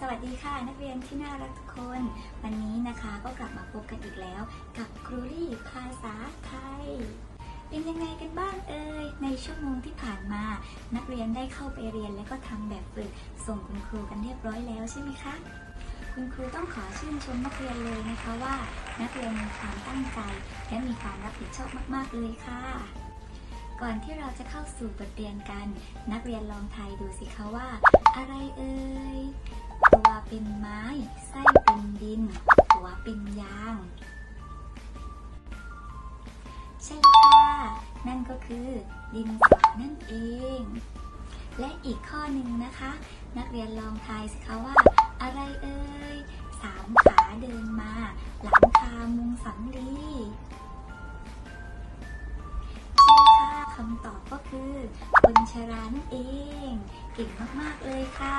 สวัสดีค่ะ นักเรียนที่น่ารักทุกคน วันนี้นะคะก็กลับมาพบกันอีกแล้ว กับครูรี่ภาษาไทย เป็นยังไงกันบ้างเอ่ยในชั่วโมงที่ผ่านมา นักเรียนได้เข้าไปเรียนและก็ทำแบบฝึก ส่งคุณครูกันเรียบร้อยแล้วใช่ไหมคะคุณครูต้องขอชื่นชมนักเรียนเลยนะคะว่า นักเรียนมีความตั้งใจ และมีความรับผิดชอบมากๆเลยค่ะก่อนที่เราจะเข้าสู่บทเรียนกัน นักเรียนลองทายดูสิคะว่า อะไรเอ่ย ตัวเป็นไม้ ไส้เป็นดิน หัวเป็นยางใช่ค่ะ นั่นก็คือดินสอนั่นเอง และอีกข้อหนึ่งนะคะ นักเรียนลองทายสิคะว่า อะไรเอ่ยสามขาเดินมา หลังคามุงสำลีใช่ค่ะคำตอบก็คือคนชรานั่นเอง เก่งมาก ๆ เลยค่ะ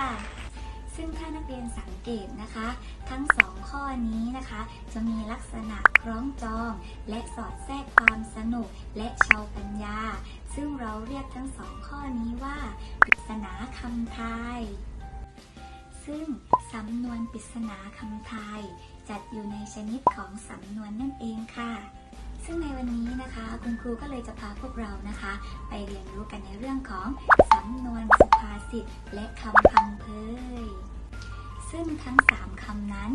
ซึ่งถ้านักเรียนสังเกตนะคะ ทั้งสองข้อนี้นะคะ จะมีลักษณะคล้องจอง และสอดแทรกความสนุกและชาวปัญญา ซึ่งเราเรียกทั้งสองข้อนี้ว่าปริศนาคำทาย ซึ่งสำนวนปริศนาคำทาย จัดอยู่ในชนิดของสำนวนนั่นเองค่ะ ซึ่งในวันนี้นะคะ คุณครูก็เลยจะพาพวกเรานะคะ ไปเรียนรู้กันในเรื่องของสำนวนสุภาษิตและคำพังเพยซึ่งทั้ง 3คำนั้น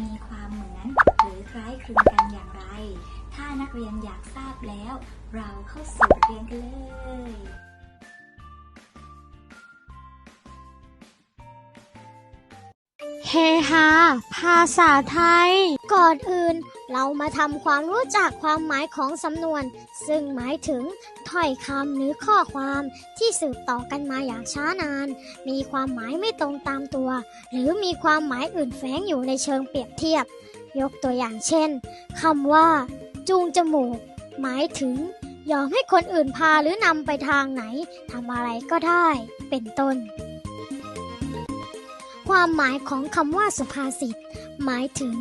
มีความเหมือนหรือคล้ายคลึงกันอย่างไร ถ้านักเรียนอยากทราบแล้ว เราเข้าสู่เรียนกันเลย เฮฮา ภาษาไทย ก่อนอื่น เรามาทำความรู้จักความหมายของสำนวน ซึ่งหมายถึงถ้อยคำหรือข้อความที่สืบต่อกันมาอย่างช้านาน มีความหมายไม่ตรงตามตัว หรือมีความหมายอื่นแฝงอยู่ในเชิงเปรียบเทียบ ยกตัวอย่างเช่นคำว่า จูงจมูก หมายถึง ยอมให้คนอื่นพาหรือนำไปทางไหนทำอะไรก็ได้ เป็นต้น ความหมายของคำว่าสุภาษิต หมายถึง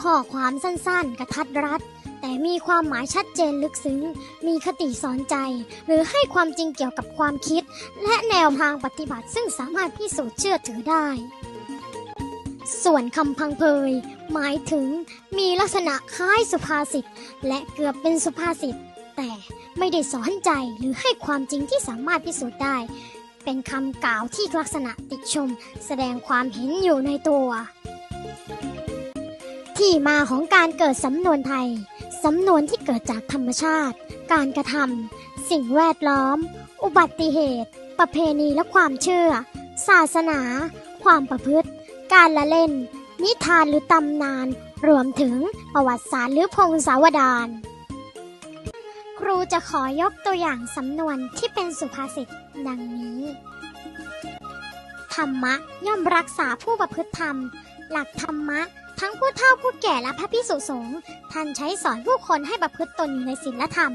ข้อความสั้นๆ กระทัดรัด แต่มีความหมายชัดเจนลึกซึ้ง มีคติสอนใจ หรือให้ความจริงเกี่ยวกับความคิด และแนวทางปฏิบัติซึ่งสามารถพิสูจน์เชื่อถือได้ ส่วนคำพังเพย หมายถึง มีลักษณะคล้ายสุภาษิต และเกือบเป็นสุภาษิต แต่ไม่ได้สอนใจหรือให้ความจริงที่สามารถพิสูจน์ได้ เป็นคำกล่าวที่ลักษณะติชม แสดงความเห็นอยู่ในตัว ที่มาของการเกิดสำนวนไทย สำนวนที่เกิดจากธรรมชาติ การกระทำสิ่งแวดล้อม อุบัติเหตุ ประเพณีและความเชื่อ ศาสนา ความประพฤติ การละเล่น นิทานหรือตำนาน รวมถึงประวัติศาสตร์หรือพงศาวดาร ครูจะขอยกตัวอย่างสำนวนที่เป็นสุภาษิตดังนี้ ธรรมะย่อมรักษาผู้ประพฤติธรรม หลักธรรมะ ทั้งผู้เฒ่าผู้แก่และพระพิสุสงฆ์ท่านใช้สอนผู้คนให้ประพฤติตนอยู่ในศีลธรรม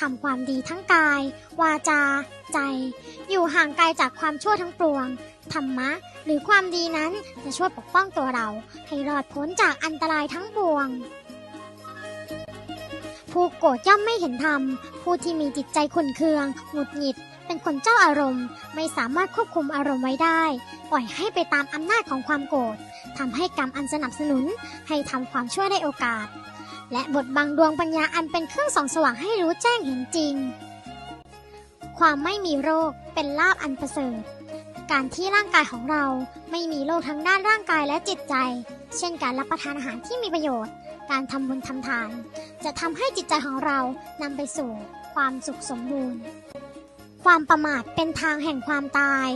ทำความดีทั้งกาย วาจา ใจ อยู่ห่างไกลจากความชั่วทั้งปวง ธรรมะ หรือความดีนั้นจะช่วยปกป้องตัวเรา ให้รอดพ้นจากอันตรายทั้งปวง ผู้โกรธย่อมไม่เห็นธรรม ผู้ที่มีจิตใจขุ่นเคือง หงุดหงิด เป็นคนเจ้าอารมณ์ ไม่สามารถควบคุมอารมณ์ไว้ได้ ปล่อยให้ไปตามอำนาจของความโกรธทำให้กรรมอันสนับสนุนให้ทำความชั่วได้โอกาส และบทบังดวงปัญญาอันเป็นเครื่องส่องสว่างให้รู้แจ้งเห็นจริง ความไม่มีโรคเป็นลาภอันประเสริฐ การที่ร่างกายของเราไม่มีโรคทั้งด้านร่างกายและจิตใจ เช่นการรับประทานอาหารที่มีประโยชน์ การทำบุญทำทาน จะทำให้จิตใจของเรานำไปสู่ความสุขสมบูรณ์ ความประมาทเป็นทางแห่งความตาย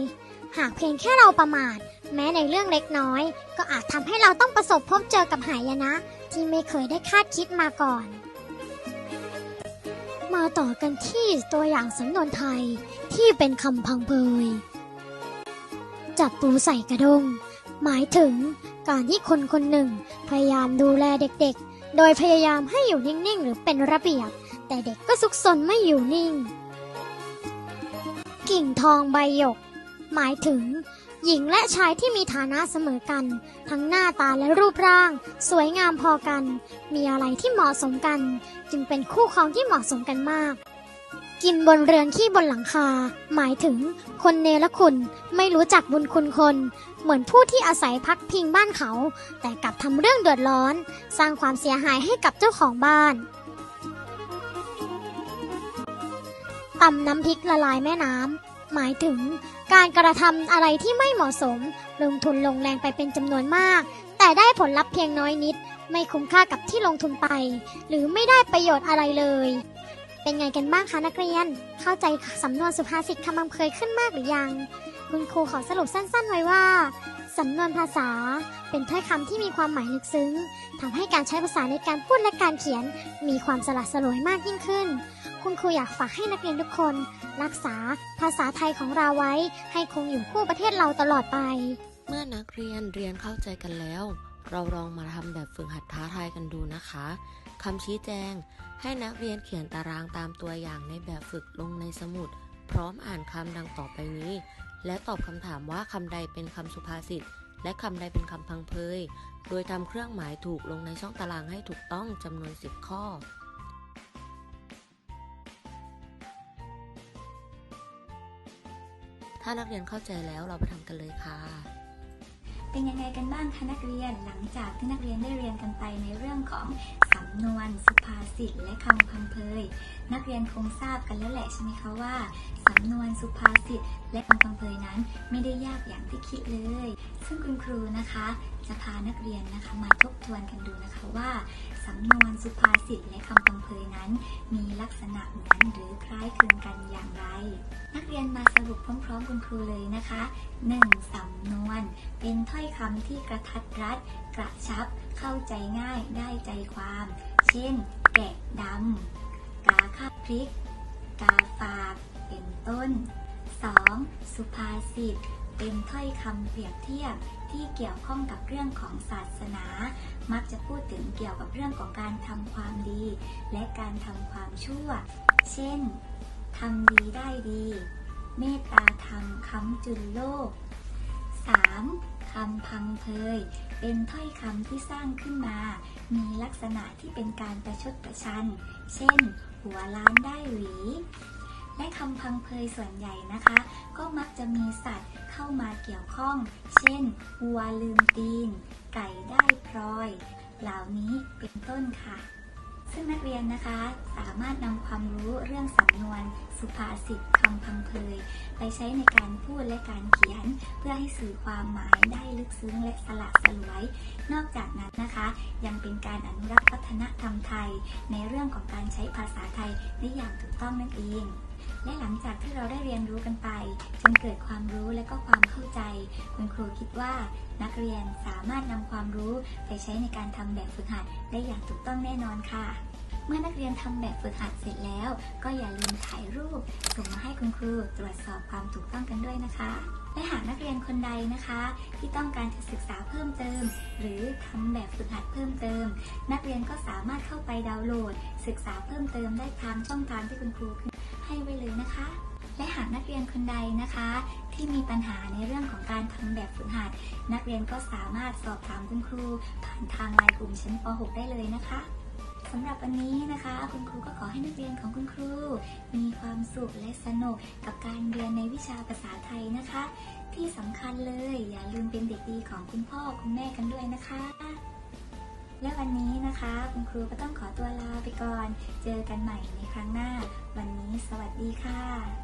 หากเพียงแค่เราประมาท แม้ในเรื่องเล็กน้อย ก็อาจทำให้เราต้องประสบพบเจอกับหายนะ ที่ไม่เคยได้คาดคิดมาก่อนมาต่อกันที่ตัวอย่างสำนวนไทยที่เป็นคำพังเพย จับปูใส่กระดง หมายถึงการที่คนคนหนึ่ง พยายามดูแลเด็กๆ โดยพยายามให้อยู่นิ่งๆ หรือเป็นระเบียบ แต่เด็กก็ซุกซนไม่อยู่นิ่ง กิ่งทองใบหยก หมายถึง หญิงและชายที่มีฐานะเสมอกัน ทั้งหน้าตาและรูปร่าง สวยงามพอกัน มีอะไรที่เหมาะสมกัน จึงเป็นคู่ครองที่เหมาะสมกันมาก กินบนเรือนขี้บนหลังคา หมายถึงคนเนรคุณไม่รู้จักบุญคุณคน เหมือนผู้ที่อาศัยพักพิงบ้านเขา แต่กลับทำเรื่องเดือดร้อน สร้างความเสียหายให้กับเจ้าของบ้านตำน้ำพริกละลายแม่น้ำหมายถึงการกระทำอะไรที่ไม่เหมาะสม ลงทุนลงแรงไปเป็นจำนวนมาก แต่ได้ผลลัพธ์เพียงน้อยนิด ไม่คุ้มค่ากับที่ลงทุนไป หรือไม่ได้ประโยชน์อะไรเลย เป็นไงกันบ้างคะนักเรียน เข้าใจสำนวนสุภาษิตคำอำเคยขึ้นมากหรือยัง คุณครูขอสรุปสั้นๆ ไว้ว่า สำนวนภาษา เป็นถ้อยคำที่มีความหมายลึกซึ้งทำให้การใช้ภาษาในการพูดและการเขียน มีความสลัดสลวยมากยิ่งขึ้น คุณครูอยากฝากให้นักเรียนทุกคน รักษาภาษาไทยของเราไว้ ให้คงอยู่คู่ประเทศเราตลอดไป เมื่อนักเรียนเรียนเข้าใจกันแล้ว เราลองมาทำแบบฝึกหัดท้าทายกันดูนะคะคำชี้แจง ให้นักเรียนเขียนตารางตามตัวอย่างในแบบฝึกลงในสมุด พร้อมอ่านคำดังต่อไปนี้ และตอบคำถามว่าคำใดเป็นคำสุภาษิตและคำใดเป็นคำพังเพย โดยทำเครื่องหมายถูกลงในช่องตารางให้ถูกต้องจำนวน 10 ข้อถ้านักเรียนเข้าใจแล้วเราไปทำกันเลยค่ะ เป็นยังไงกันบ้างคะนักเรียนหลังจากที่นักเรียนได้เรียนกันไปในเรื่องของสำนวน สุภาษิตและคำพังเพย นักเรียนคงทราบกันแล้วแหละใช่ไหมคะว่าสำนวนสุภาษิตและคำพังเพยนั้น ไม่ได้ยากอย่างที่คิดเลย ซึ่งคุณครูนะคะ จะพานักเรียนนะคะมาทบทวนกันดูนะคะว่า สำนวนสุภาษิตและคำพังเพยนั้น มีลักษณะเหมือนหรือคล้ายคลึงกันอย่างไร นักเรียนมาสรุปพร้อมๆคุณครูเลยนะคะ 1. สำนวน เป็นถ้อยคำที่กระทัดรัด กระชับ เข้าใจง่ายได้ใจความ เช่น แกะดำกาข้าพริก กาฝาก เป็นต้น 2. สุภาษิต เป็นถ้อยคำเปรียบเทียบที่เกี่ยวข้องกับเรื่องของศาสนา มักจะพูดถึงเกี่ยวกับเรื่องของการทำความดี และการทำความชั่ว เช่นทำดีได้ดี เมตตาธรรมค้ำจุนโลก 3. คำพังเพย เป็นถ้อยคำที่สร้างขึ้นมา มีลักษณะที่เป็นการประชดประชัน เช่น หัวล้านได้หวี และคำพังเพยส่วนใหญ่นะคะ ก็มักจะมีสัตว์เข้ามาเกี่ยวข้อง เช่นวัวลืมตีน ไก่ได้พลอย เหล่านี้เป็นต้นค่ะ ซึ่งนักเรียนนะคะสามารถนำความรู้เรื่องสำนวน สุภาษิตคำพังเพยไปใช้ในการพูดและการเขียน เพื่อให้สื่อความหมายได้ลึกซึ้งและสละสลวย นอกจากนั้นนะคะ ยังเป็นการอนุรักษ์วัฒนธรรมไทย ในเรื่องของการใช้ภาษาไทยได้อย่างถูกต้องนั่นเอง และหลังจากที่เราได้เรียนรู้กันไป จนเกิดความรู้และก็ความเข้าใจ คุณครูคิดว่านักเรียนสามารถนำความรู้ไปใช้ในการทำแบบฝึกหัดได้อย่างถูกต้องแน่นอนค่ะ เมื่อนักเรียนทำแบบฝึกหัดเสร็จแล้ว ก็อย่าลืมถ่ายรูป ส่งมาให้คุณครูตรวจสอบความถูกต้องกันด้วยนะคะและหากนักเรียนคนใดนะคะ ที่ต้องการจะศึกษาเพิ่มเติม หรือทำแบบฝึกหัดเพิ่มเติม นักเรียนก็สามารถเข้าไปดาวน์โหลด ศึกษาเพิ่มเติมได้ทางช่องทางที่คุณครู ให้ไว้เลยนะคะ และหากนักเรียนคนใดนะคะ ที่มีปัญหาในเรื่องของการทำแบบฝึกหัด นักเรียนก็สามารถสอบถามคุณครู ผ่านทางไลน์กลุ่มชั้นป .6 ได้เลยนะคะสำหรับวันนี้นะคะ คุณครูก็ขอให้นักเรียนของคุณครู มีความสุขและสนุกกับการเรียนในวิชาภาษาไทยนะคะ ที่สำคัญเลยอย่าลืมเป็นเด็กดีของคุณพ่อคุณแม่กันด้วยนะคะ และวันนี้นะคะ คุณครูก็ต้องขอตัวลาไปก่อน เจอกันใหม่ในครั้งหน้า วันนี้สวัสดีค่ะ